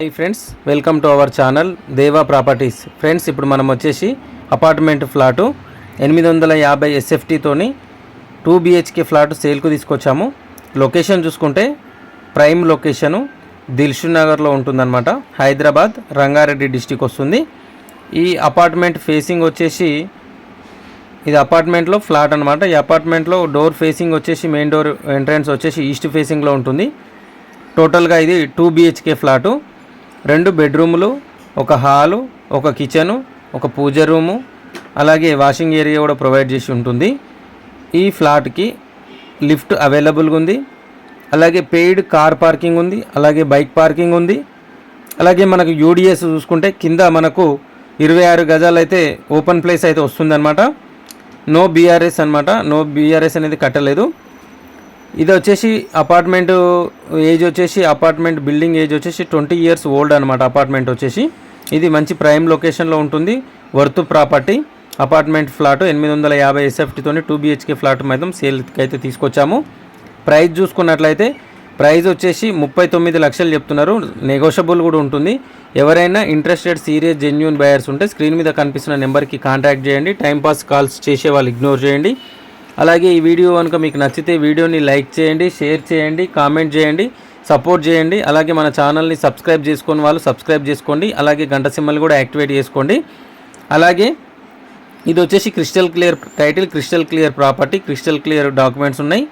Hi friends welcome to our channel Deva properties friends ఇప్పుడు మనం వచ్చేసి అపార్ట్మెంట్ ఫ్లాటు ఎనిమిది వందల యాభై ఎస్ఎఫ్టీతోని టూ బిహెచ్కే ఫ్లాట్ సేల్కు తీసుకొచ్చాము. లొకేషన్ చూసుకుంటే ప్రైమ్ లొకేషను దిల్షు నగర్లో ఉంటుందన్నమాట. హైదరాబాద్ రంగారెడ్డి డిస్టిక్ వస్తుంది. ఈ అపార్ట్మెంట్ ఫేసింగ్ వచ్చేసి ఇది అపార్ట్మెంట్లో ఫ్లాట్ అనమాట ఈ అపార్ట్మెంట్లో డోర్ ఫేసింగ్ వచ్చేసి మెయిన్ డోర్ ఎంట్రన్స్ వచ్చేసి ఈస్ట్ ఫేసింగ్లో ఉంటుంది. టోటల్గా ఇది టూ బిహెచ్కే ఫ్లాటు రెండు బెడ్రూములు ఒక హాలు ఒక కిచెను ఒక పూజ రూము అలాగే వాషింగ్ ఏరియా కూడా ప్రొవైడ్ చేసి ఉంటుంది. ఈ ఫ్లాట్కి లిఫ్ట్ అవైలబుల్గా ఉంది. అలాగే పెయిడ్ కార్ పార్కింగ్ ఉంది అలాగే బైక్ పార్కింగ్ ఉంది. అలాగే మనకు యూడిఎస్ చూసుకుంటే కింద మనకు ఇరవై ఆరు గజాలు అయితే ఓపెన్ ప్లేస్ అయితే వస్తుందన్నమాట. నో బీఆర్ఎస్ అనమాట నో బీఆర్ఎస్ అనేది కట్టలేదు. ఇది వచ్చేసి అపార్ట్మెంట్ ఏజ్ వచ్చేసి అపార్ట్మెంట్ బిల్డింగ్ ఏజ్ వచ్చేసి ట్వంటీ ఇయర్స్ ఓల్డ్ అనమాట అపార్ట్మెంట్ వచ్చేసి. ఇది మంచి ప్రైమ్ లొకేషన్లో ఉంటుంది. వర్త్ ప్రాపర్టీ అపార్ట్మెంట్ ఫ్లాట్ ఎనిమిది వందల యాభై ఎస్ఎఫ్టీతోని టూ బిహెచ్కే ఫ్లాట్ మాత్రం సేల్కి అయితే తీసుకొచ్చాము. ప్రైస్ చూసుకున్నట్లయితే ప్రైస్ వచ్చేసి ముప్పై తొమ్మిది లక్షలు చెప్తున్నారు. నెగోషియబుల్ కూడా ఉంటుంది. ఎవరైనా ఇంట్రెస్టెడ్ సీరియస్ జెన్యున్ బయర్స్ ఉంటే స్క్రీన్ మీద కనిపిస్తున్న నెంబర్కి కాంటాక్ట్ చేయండి. టైంపాస్ కాల్స్ చేసే వాళ్ళు ఇగ్నోర్ చేయండి. అలాగే ఈ వీడియో కనుక మీకు నచ్చితే వీడియోని లైక్ చేయండి షేర్ చేయండి కామెంట్ చేయండి సపోర్ట్ చేయండి. అలాగే మన ఛానల్ని సబ్స్క్రైబ్ చేసుకుని వాళ్ళు సబ్స్క్రైబ్ చేసుకోండి. అలాగే గంట సింబల్ కూడా యాక్టివేట్ చేసుకోండి. అలాగే ఇది వచ్చేసి crystal clear title crystal clear property crystal clear documents ఉన్నాయి.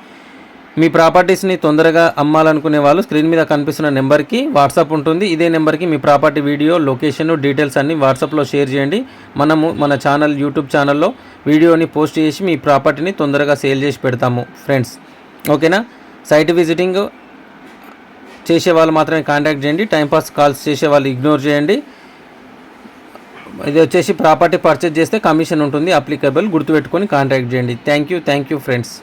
మీ ప్రాపర్టీస్ని తొందరగా అమ్మాలనుకునే వాళ్ళు స్క్రీన్ మీద కనిపిస్తున్న నెంబర్కి వాట్సాప్ ఉంటుంది. ఇదే నెంబర్కి మీ ప్రాపర్టీ వీడియో లొకేషన్ డీటెయిల్స్ అన్ని వాట్సాప్లో షేర్ చేయండి. మనము మన ఛానల్ యూట్యూబ్ ఛానల్లో వీడియోని పోస్ట్ చేసి మీ ప్రాపర్టీని తొందరగా సేల్ చేసి పెడతాము ఫ్రెండ్స్. ఓకేనా? సైట్ విజిటింగ్ చేసే వాళ్ళు మాత్రమే కాంటాక్ట్ చేయండి. టైంపాస్ కాల్స్ చేసే వాళ్ళు ఇగ్నోర్ చేయండి. ఇది వచ్చేసి ప్రాపర్టీ పర్చేజ్ చేస్తే కమిషన్ ఉంటుంది అప్లికబుల్ గుర్తుపెట్టుకొని కాంటాక్ట్ చేయండి. Thank you thank you friends.